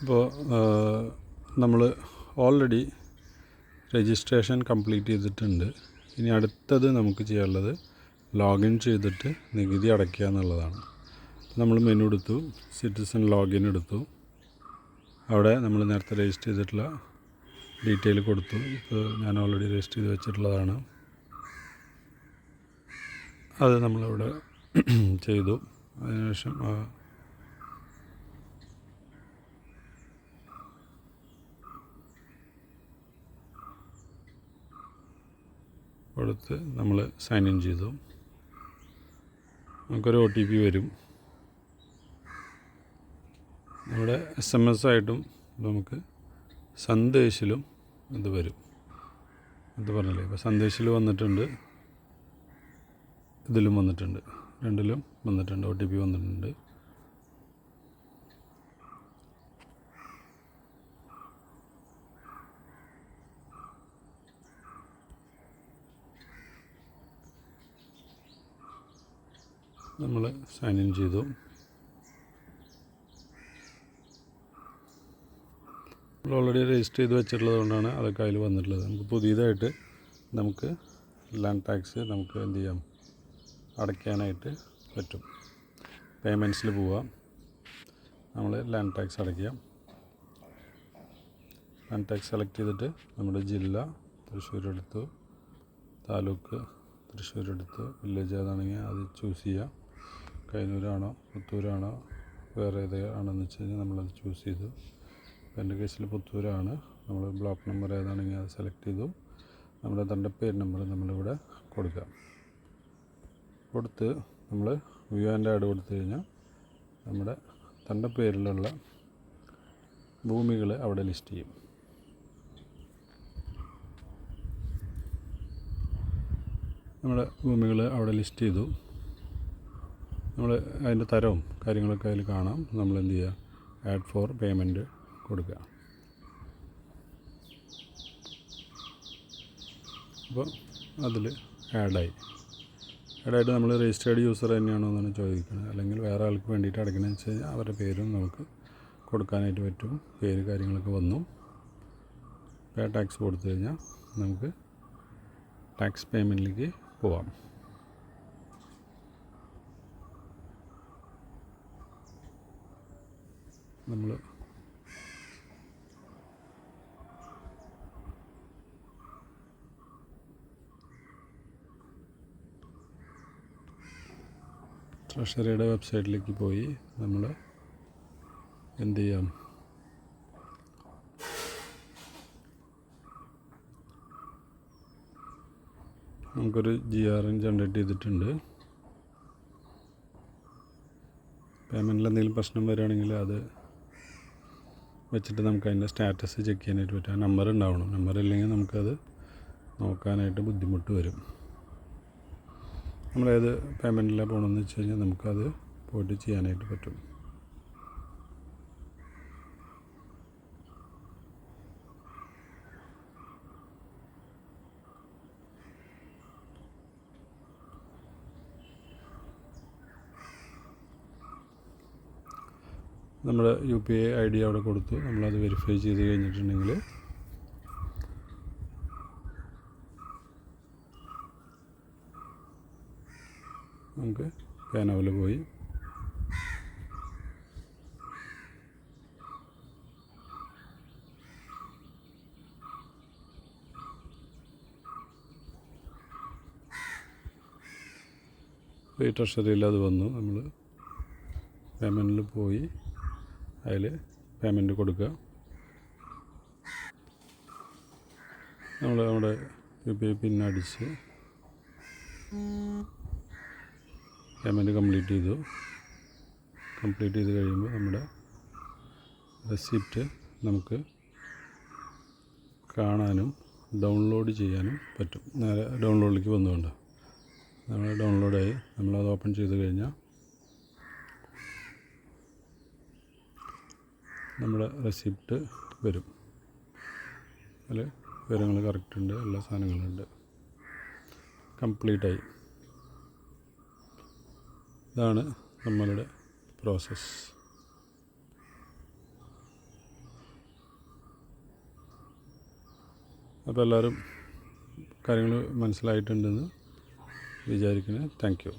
ഇപ്പോൾ നമ്മൾ already registration complete ചെയ്തിട്ടുണ്ട്. ഇനി അടുത്തത് നമുക്ക് ചെയ്യാനുള്ളത് ലോഗിൻ ചെയ്തിട്ട് നികുതി അടയ്ക്കുക എന്നുള്ളതാണ്. നമ്മൾ മെനു എടുത്തു സിറ്റിസൺ ലോഗിൻ എടുത്തു. അവിടെ നമ്മൾ നേരത്തെ രജിസ്റ്റർ ചെയ്തിട്ടുള്ള ഡീറ്റെയിൽ കൊടുത്തു. ഇപ്പോൾ ഞാൻ ഓൾറെഡി രജിസ്റ്റർ ചെയ്ത് വെച്ചിട്ടുള്ളതാണ്. അത് നമ്മളിവിടെ ചെയ്തു. അതിനുശേഷം കൊടുത്ത് നമ്മൾ സൈൻ ഇൻ ചെയ്തു. നമുക്കൊരു ഒ ടി പി വരും. നമ്മുടെ എസ് എം എസ് ആയിട്ടും നമുക്ക് സന്ദേശിലും ഇത് വരും. ഇത് പറഞ്ഞില്ലേ? ഇപ്പോൾ സന്ദേശിൽ വന്നിട്ടുണ്ട്. ഇതിലും വന്നിട്ടുണ്ട്. രണ്ടിലും വന്നിട്ടുണ്ട്. ഒ ടി പി വന്നിട്ടുണ്ട്. നമ്മൾ സൈൻ ഇൻ ചെയ്തു. നമ്മൾ ഓൾറെഡി രജിസ്റ്റർ ചെയ്ത് വെച്ചിട്ടുള്ളത് കൊണ്ടാണ് അതൊക്കെ അതിൽ വന്നിട്ടുള്ളത്. നമുക്ക് പുതിയതായിട്ട് നമുക്ക് ലാൻഡ് ടാക്സ് നമുക്ക് എന്ത് ചെയ്യാം? അടയ്ക്കാനായിട്ട് പറ്റും. പേയ്മെന്റ്സിൽ പോവാം. നമ്മൾ ലാൻഡ് ടാക്സ് അടയ്ക്കുക ലാൻഡ് ടാക്സ് സെലക്ട് ചെയ്തിട്ട് നമ്മുടെ ജില്ല തൃശ്ശൂർ എടുത്തു താലൂക്ക് തൃശ്ശൂർ എടുത്തു വില്ലേജ് ഏതാണെങ്കിൽ അത് ചൂസ് ചെയ്യാം. കൈനൂരാണോ പുത്തൂരാണോ വേറെ ഏതാണെന്ന് വെച്ച് കഴിഞ്ഞാൽ നമ്മളത് ചൂസ് ചെയ്തു. എന്റെ കേസിൽ പുത്തൂരാണ്. നമ്മൾ ബ്ലോക്ക് നമ്പർ ഏതാണെങ്കിൽ അത് സെലക്ട് ചെയ്തു. നമ്മുടെ തന്റെ പേര് നമ്പർ നമ്മളിവിടെ കൊടുക്കാം. കൊടുത്ത് നമ്മൾ വ്യൂ ആൻഡ് ആഡ് കൊടുത്തു കഴിഞ്ഞാൽ നമ്മുടെ തന്റെ പേരിലുള്ള ഭൂമികൾ അവിടെ ലിസ്റ്റ് ചെയ്യും. നമ്മുടെ ഭൂമികൾ അവിടെ ലിസ്റ്റ് ചെയ്തു. നമ്മൾ അതിന്റെ തരവും കാര്യങ്ങളൊക്കെ അതിൽ കാണാം. നമ്മൾ എന്ത് ചെയ്യുക ആഡ് ഫോർ പേയ്മെന്റ് കൊടുക്കുക അപ്പോൾ അതിൽ ആഡായി ആഡായിട്ട് നമ്മൾ രജിസ്റ്റേർഡ് യൂസർ തന്നെയാണോ എന്നാണ് ചോദിക്കുന്നത്. അല്ലെങ്കിൽ വേറെ ആൾക്ക് വേണ്ടിയിട്ട് അടയ്ക്കണമെന്ന് വെച്ച് കഴിഞ്ഞാൽ അവരുടെ പേരും നമുക്ക് കൊടുക്കാനായിട്ട് പറ്റും. പേര് കാര്യങ്ങളൊക്കെ വന്നു. പേ ടാക്സ് കൊടുത്തു കഴിഞ്ഞാൽ നമുക്ക് ടാക്സ് പേയ്മെന്റിലേക്ക് പോവാം. നമ്മൾ ട്രഷറിയുടെ വെബ്സൈറ്റിലേക്ക് പോയി നമ്മൾ എന്ത് ചെയ്യാം? നമുക്കൊരു ജി ആർ എൻ ജനറേറ്റ് ചെയ്തിട്ടുണ്ട്. പേയ്മെന്റിൽ എന്തെങ്കിലും പ്രശ്നം വരികയാണെങ്കിൽ അത് വെച്ചിട്ട് നമുക്ക് അതിന്റെ സ്റ്റാറ്റസ് ചെക്ക് ചെയ്യാനായിട്ട് പറ്റും. ആ നമ്പർ ഉണ്ടാവണം. നമ്പർ ഇല്ലെങ്കിൽ നമുക്കത് നോക്കാനായിട്ട് ബുദ്ധിമുട്ട് വരും. നമ്മളേത് പേയ്മെന്റിലാണ് പോകണമെന്ന് വെച്ച് കഴിഞ്ഞാൽ നമുക്കത് പോയിട്ട് ചെയ്യാനായിട്ട് പറ്റും. നമ്മുടെ U P I I D അവിടെ കൊടുത്തു നമ്മളത് വെരിഫൈ ചെയ്ത് കഴിഞ്ഞിട്ടുണ്ടെങ്കിൽ നമുക്ക് പേനോയിൽ പോയി. ഈ ട്രഷറിയിൽ അത് വന്നു. നമ്മൾ പേയ്മെന്റിൽ പോയി. അതിൽ പേയ്മെന്റ് കൊടുക്കുക. നമ്മൾ നമ്മുടെ യു പി ഐ പിൻ അടിച്ച് പേയ്മെന്റ് കംപ്ലീറ്റ് ചെയ്തു. കംപ്ലീറ്റ് ചെയ്ത് കഴിയുമ്പോൾ നമ്മുടെ റെസിപ്റ്റ് നമുക്ക് കാണാനും ഡൗൺലോഡ് ചെയ്യാനും പറ്റും. നേരെ ഡൗൺലോഡിലേക്ക് വന്നുകൊണ്ട് നമ്മൾ ഡൗൺലോഡായി നമ്മളത് ഓപ്പൺ ചെയ്ത് കഴിഞ്ഞാൽ നമ്മുടെ റെസിപ്റ്റ് വരും. അതിൽ വിവരങ്ങൾ കറക്റ്റ് ഉണ്ട് എല്ലാ സാധനങ്ങളുണ്ട് കംപ്ലീറ്റായി ഇതാണ് നമ്മളുടെ പ്രോസസ്സ് അപ്പോൾ എല്ലാവരും കാര്യങ്ങൾ മനസ്സിലായിട്ടുണ്ടെന്ന് വിചാരിക്കുന്നത് താങ്ക് യു